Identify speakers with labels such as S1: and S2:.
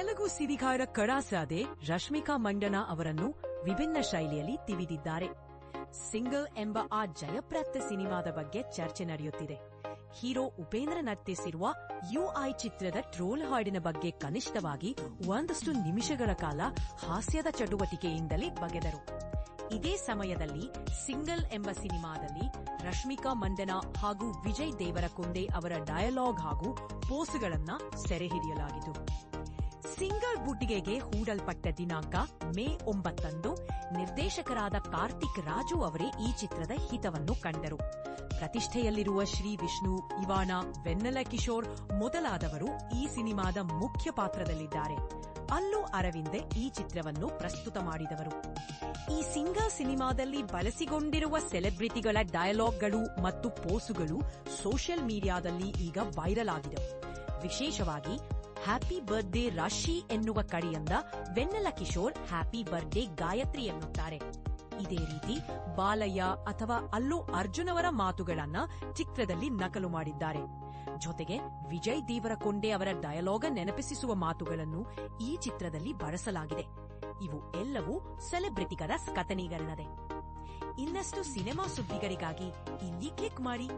S1: ತೆಲುಗು ಸಿರಿಗಾರ ಕಡಾಸಾದೆ ರಶ್ಮಿಕಾ ಮಂಡನ ಅವರನ್ನು ವಿಭಿನ್ನ ಶೈಲಿಯಲ್ಲಿ ತಿವಿದಿದ್ದಾರೆ. ಸಿಂಗಲ್ ಎಂಬ ಆ ಜಯಪ್ರಾಪ್ತ ಸಿನಿಮಾದ ಬಗ್ಗೆ ಚರ್ಚೆ ನಡೆಯುತ್ತಿದೆ. ಹೀರೋ ಉಪೇಂದ್ರ ನರ್ತಿಸಿರುವ ಯುಐ ಚಿತ್ರದ ಟ್ರೋಲ್ ಹಾಡಿನ ಬಗ್ಗೆ ಕನಿಷ್ಠವಾಗಿ ಒಂದಷ್ಟು ನಿಮಿಷಗಳ ಕಾಲ ಹಾಸ್ಯದ ಚಟುವಟಿಕೆಯಿಂದಲೇ ಬಗೆದರು. ಇದೇ ಸಮಯದಲ್ಲಿ ಸಿಂಗಲ್ ಎಂಬ ಸಿನಿಮಾದಲ್ಲಿ ರಶ್ಮಿಕಾ ಮಂದನ ಹಾಗೂ ವಿಜಯ್ ದೇವರಕೊಂಡೆ ಅವರ ಡಯಲಾಗ್ ಹಾಗೂ ಪೋಸ್ಗಳನ್ನ ಸೆರೆಹಿಡಿಯಲಾಗಿತು ಸಿಂಗಲ್ ಬುಟ್ಟಿಗೆಗೆ ಹೂಡಲ್ಪಟ್ಟ ದಿನಾಂಕ ಮೇ ಒಂಬತ್ತಂದು. ನಿರ್ದೇಶಕರಾದ ಕಾರ್ತಿಕ್ ರಾಜು ಅವರೇ ಈ ಚಿತ್ರದ ಹಿತವನ್ನು ಕಂಡರು. ಪ್ರತಿಷ್ಠೆಯಲ್ಲಿರುವ ಶ್ರೀ ವಿಷ್ಣು ಇವಾನ ವೆನ್ನೆಲ ಕಿಶೋರ್ ಮೊದಲಾದವರು ಈ ಸಿನಿಮಾದ ಮುಖ್ಯ ಪಾತ್ರದಲ್ಲಿದ್ದಾರೆ. ಅಲ್ಲು ಅರವಿಂದೆ ಈ ಚಿತ್ರವನ್ನು ಪ್ರಸ್ತುತ ಮಾಡಿದವರು. ಈ ಸಿಂಗಲ್ ಸಿನಿಮಾದಲ್ಲಿ ಬಳಸಿಕೊಂಡಿರುವ ಸೆಲೆಬ್ರಿಟಿಗಳ ಡಯಲಾಗ್ಗಳು ಮತ್ತು ಪೋಸುಗಳು ಸೋಷಿಯಲ್ ಮೀಡಿಯಾದಲ್ಲಿ ಈಗ ವೈರಲ್ ಆಗಿದೆ ವಿಶೇಷವಾಗಿ ಹ್ಯಾಪಿ ಬರ್ತ್ಡೇ ರಾಶಿ ಎನ್ನುವ ಕಡೆಯಿಂದ ವೆನ್ನೆಲ ಕಿಶೋರ್ ಹ್ಯಾಪಿ ಬರ್ತ್ಡೇ ಗಾಯತ್ರಿ ಎನ್ನುತ್ತಾರೆ. ಇದೇ ರೀತಿ ಬಾಲಯ್ಯ ಅಥವಾ ಅಲ್ಲು ಅರ್ಜುನವರ ಮಾತುಗಳನ್ನ ಚಿತ್ರದಲ್ಲಿ ನಕಲು ಮಾಡಿದ್ದಾರೆ. ಜೊತೆಗೆ ವಿಜಯ್ ದೇವರಕೊಂಡೆ ಅವರ ಡಯಲಾಗ ನೆನಪಿಸುವ ಮಾತುಗಳನ್ನು ಈ ಚಿತ್ರದಲ್ಲಿ ಬಳಸಲಾಗಿದೆ. ಇವು ಎಲ್ಲವೂ ಸೆಲೆಬ್ರಿಟಿಗರ ಕಥನೀಕರಣದೆ. ಇನ್ನಷ್ಟು ಸಿನಿಮಾ ಸುದ್ದಿಗಳಿಗಾಗಿ ಇಲ್ಲಿ ಕ್ಲಿಕ್ ಮಾಡಿ.